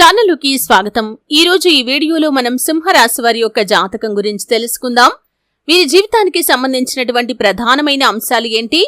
ఛానలుకి స్వాగతం. ఈ రోజు ఈ వీడియోలో మనం సింహరాశి వారి యొక్క జాతకం గురించి తెలుసుకుందాం. వీరి జీవితానికి సంబంధించినటువంటి ప్రధానమైన అంశాలు ఏంటి?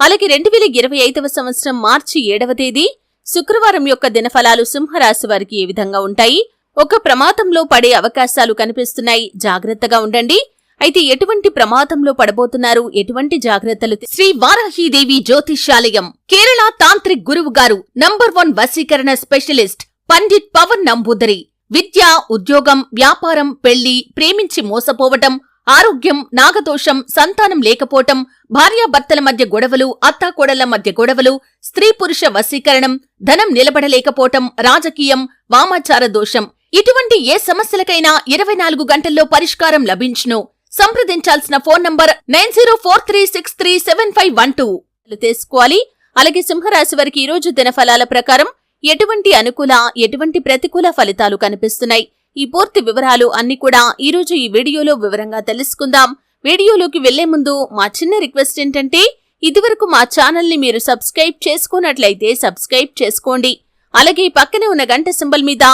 అలాగే రెండు వేల ఇరవై ఐదవ సంవత్సరం మార్చి ఏడవ తేదీ శుక్రవారం యొక్క దినఫలాలు సింహరాశి వారికి ఏ విధంగా ఉంటాయి? ఒక ప్రమాదంలో పడే అవకాశాలు కనిపిస్తున్నాయి. జాగ్రత్తగా ఉండండి. అయితే ఎటువంటి ప్రమాదంలో పడబోతున్నారు? ఎటువంటి జాగ్రత్తలు శ్రీ వారాహీదేవి జ్యోతిష్యాలయం కేరళ తాంత్రిక్ గురువు గారు నంబర్ వన్ వశీకరణ స్పెషలిస్ట్ పండిట్ పవన్ నంబూదరి. విద్య ఉద్యోగం వ్యాపారం పెళ్ళి ప్రేమించి మోసపోవటం ఆరోగ్యం నాగదోషం సంతానం లేకపోవటం భార్యాభర్తల మధ్య గొడవలు అత్తాకోడళ్ళ మధ్య గొడవలు స్త్రీ పురుష వశీకరణం ధనం నిలబడలేకపోవటం రాజకీయం వామాచార దోషం. ఇటువంటి ఏ సమస్యలకైనా ఇరవై నాలుగు గంటల్లో పరిష్కారం లభించును. సంప్రదించాల్సిన phone number nine zero four three six three seven five one two. తెలుసుకోవాలి. అలాగే సింహరాశి వారికి ఈ రోజు దినఫలాల ప్రకారం ఎటువంటి అనుకూల ఎటువంటి ప్రతికూల ఫలితాలు కనిపిస్తున్నాయి? ఈ పూర్తి వివరాలు అన్ని కూడా ఈరోజు ఈ వీడియోలో వివరంగా తెలుసుకుందాం. వీడియోలోకి వెళ్ళే ముందు మా చిన్న రిక్వెస్ట్ ఏంటంటే ఇదివరకు మా ఛానల్ని మీరు సబ్స్క్రైబ్ చేసుకున్నట్లయితే సబ్స్క్రైబ్ చేసుకోండి. అలాగే పక్కనే ఉన్న గంట సింబల్ మీద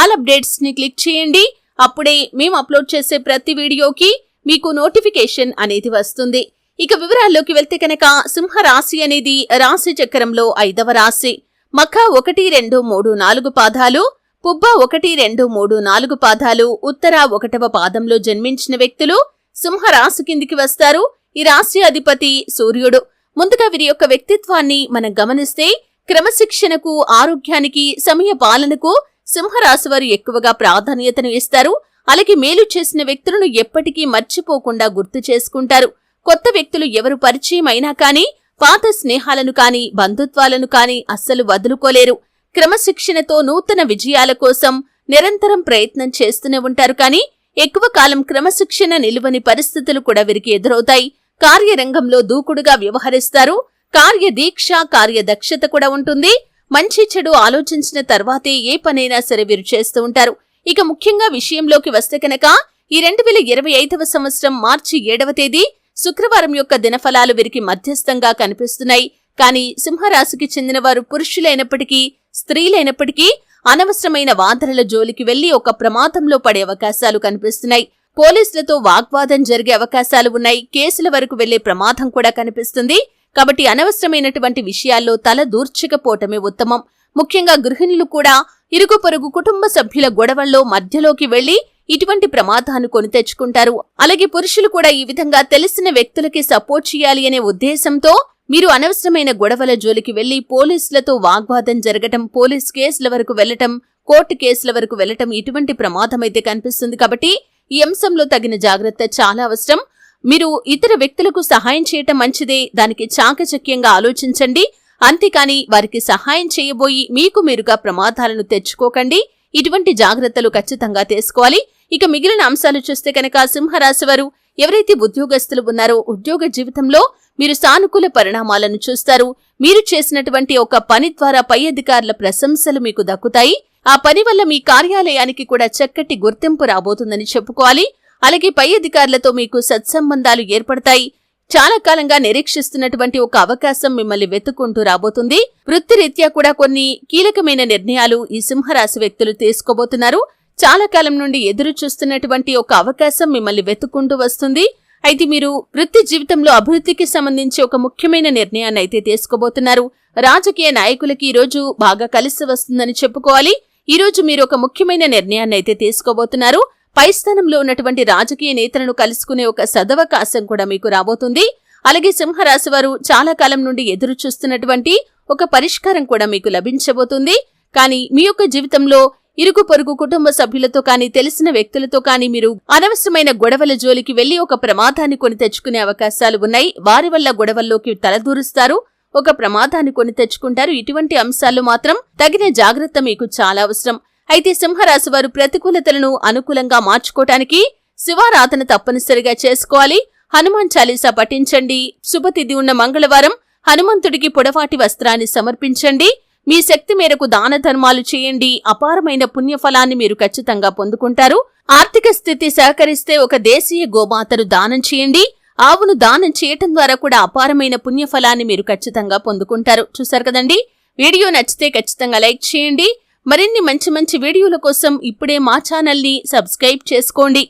ఆల్ అప్డేట్స్ని క్లిక్ చేయండి. అప్పుడే మేము అప్లోడ్ చేసే ప్రతి వీడియోకి మీకు నోటిఫికేషన్ అనేది వస్తుంది. ఇక వివరాల్లోకి వెళ్తే కనుక సింహ రాశి అనేది రాశి చక్రంలో ఐదవ రాశి. మఖ ఒకటి రెండు మూడు నాలుగు పాదాలు పుబ్బ ఒకటి రెండు మూడు నాలుగు పాదాలు ఉత్తర ఒకటవ పాదంలో జన్మించిన వ్యక్తులు సింహరాశి కిందికి వస్తారు. ఈ రాశి అధిపతి సూర్యుడు. ముందుగా వీరి యొక్క వ్యక్తిత్వాన్ని మనం గమనిస్తే క్రమశిక్షణకు ఆరోగ్యానికి సమయ పాలనకు సింహరాశి వారు ఎక్కువగా ప్రాధాన్యతను ఇస్తారు. అలాగే మేలు చేసిన వ్యక్తులను ఎప్పటికీ మర్చిపోకుండా గుర్తు చేసుకుంటారు. కొత్త వ్యక్తులు ఎవరు పరిచయం అయినా కానీ పాత స్నేహాలను కాని బంధుత్వాలను కాని అస్సలు వదులుకోలేరు. క్రమశిక్షణతో నూతన విజయాల కోసం నిరంతరం ప్రయత్నం చేస్తూనే ఉంటారు కానీ ఎక్కువ కాలం క్రమశిక్షణ నిలువని పరిస్థితులు కూడా వీరికి ఎదురవుతాయి. కార్యరంగంలో దూకుడుగా వ్యవహరిస్తారు. కార్యదీక్ష కార్యదక్షత కూడా ఉంటుంది. మంచి చెడు ఆలోచించిన తర్వాతే ఏ పనైనా సరే వీరు చేస్తూ ఉంటారు. ఇక ముఖ్యంగా విషయంలోకి వస్తే కనుక ఈ రెండు వేల ఇరవై ఐదవ సంవత్సరం మార్చి ఏడవ తేదీ శుక్రవారం యొక్క దినఫలాలు వీరికి మధ్యస్థంగా కనిపిస్తున్నాయి. కానీ సింహరాశికి చెందిన వారు పురుషులైనప్పటికీ స్త్రీలైనప్పటికీ అనవసరమైన వాదనల జోలికి వెళ్ళి ఒక ప్రమాదంలో పడే అవకాశాలు కనిపిస్తున్నాయి. పోలీసులతో వాగ్వాదం జరిగే అవకాశాలు ఉన్నాయి. కేసుల వరకు వెళ్ళే ప్రమాదం కూడా కనిపిస్తుంది. కాబట్టి అనవసరమైనటువంటి విషయాల్లో తల దూర్చకపోవటమే ఉత్తమం. ముఖ్యంగా గృహిణులు కూడా ఇరుగు పొరుగు కుటుంబ సభ్యుల గొడవల్లో మధ్యలోకి వెళ్ళి ఇటువంటి ప్రమాదాన్ని కొని తెచ్చుకుంటారు. అలాగే పురుషులు కూడా ఈ విధంగా తెలిసిన వ్యక్తులకి సపోర్ట్ చేయాలి అనే ఉద్దేశంతో మీరు అనవసరమైన గొడవల జోలికి వెళ్ళి పోలీసులతో వాగ్వాదం జరగటం పోలీస్ కేసుల వరకు వెళ్ళటం కోర్టు కేసుల వరకు వెళ్ళటం ఇటువంటి ప్రమాదం అయితే కనిపిస్తుంది. కాబట్టి ఈ అంశంలో తగిన జాగ్రత్త చాలా అవసరం. మీరు ఇతర వ్యక్తులకు సహాయం చేయటం మంచిదే. దానికి చాకచక్యంగా ఆలోచించండి. అంతేకాని వారికి సహాయం చేయబోయి మీకు మీరుగా ప్రమాదాలను తెచ్చుకోకండి. ఇటువంటి జాగ్రత్తలు ఖచ్చితంగా తీసుకోవాలి. ఇక మిగిలిన అంశాలు చూస్తే కనుక సింహరాశి వారు ఎవరైతే ఉద్యోగస్తులు ఉన్నారో ఉద్యోగ జీవితంలో మీరు సానుకూల పరిణామాలను చూస్తారు. మీరు చేసినటువంటి ఒక పని ద్వారా పై అధికారుల ప్రశంసలు మీకు దక్కుతాయి. ఆ పని వల్ల మీ కార్యాలయానికి కూడా చక్కటి గుర్తింపు రాబోతుందని చెప్పుకోవాలి. అలాగే పై అధికారులతో మీకు సత్సంబంధాలు ఏర్పడతాయి. చాలా కాలంగా నిరీక్షిస్తున్నటువంటి ఒక అవకాశం మిమ్మల్ని వెతుక్కుంటూ రాబోతుంది. వృత్తిరీత్యా కూడా కొన్ని కీలకమైన నిర్ణయాలు ఈ సింహరాశి వ్యక్తులు తీసుకోబోతున్నారు. చాలా కాలం నుండి ఎదురు చూస్తున్నటువంటి ఒక అవకాశం మిమ్మల్ని వెతుక్కుంటూ వస్తుంది. అయితే మీరు వృత్తి జీవితంలో అభివృద్ధికి సంబంధించి ఒక ముఖ్యమైన నిర్ణయాన్ని అయితే తీసుకోబోతున్నారు. రాజకీయ నాయకులకి ఈరోజు బాగా కలిసి వస్తుందని చెప్పుకోవాలి. ఈరోజు మీరు ఒక ముఖ్యమైన నిర్ణయాన్ని అయితే తీసుకోబోతున్నారు. పై స్థానంలో ఉన్నటువంటి రాజకీయ నేతలను కలుసుకునే ఒక సదవకాశం కూడా మీకు రాబోతుంది. అలాగే సింహరాశి వారు చాలా కాలం నుండి ఎదురు చూస్తున్నటువంటి ఒక పరిష్కారం కూడా మీకు లభించబోతుంది. కానీ మీ యొక్క జీవితంలో ఇరుగు పొరుగు కుటుంబ సభ్యులతో కానీ తెలిసిన వ్యక్తులతో కానీ మీరు అనవసరమైన గొడవల జోలికి వెళ్ళి ఒక ప్రమాదాన్ని కొని తెచ్చుకునే అవకాశాలు ఉన్నాయి. వారి వల్ల గొడవల్లోకి తలదూరుస్తారు. ఒక ప్రమాదాన్ని కొని తెచ్చుకుంటారు. ఇటువంటి అంశాల్లో మాత్రం తగిన జాగ్రత్త మీకు చాలా అవసరం. అయితే సింహరాశి వారు ప్రతికూలతలను అనుకూలంగా మార్చుకోవటానికి శివారాధన తప్పనిసరిగా చేసుకోవాలి. హనుమాన్ చాలీసా పఠించండి. శుభతిథి ఉన్న మంగళవారం హనుమంతుడికి పొడవాటి వస్త్రాన్ని సమర్పించండి. మీ శక్తి మేరకు దాన ధర్మాలు చేయండి. అపారమైన పుణ్యఫలాన్ని మీరు ఖచ్చితంగా పొందుకుంటారు. ఆర్థిక స్థితి సహకరిస్తే ఒక దేశీయ గోమాతను దానం చేయండి. ఆవును దానం చేయటం ద్వారా కూడా అపారమైన పుణ్యఫలాన్ని మీరు ఖచ్చితంగా పొందుకుంటారు. చూసారు కదండి? వీడియో నచ్చితే ఖచ్చితంగా లైక్ చేయండి. మరిన్ని మంచి మంచి వీడియోల కోసం ఇప్పుడే మా ఛానల్ని సబ్స్క్రైబ్ చేసుకోండి.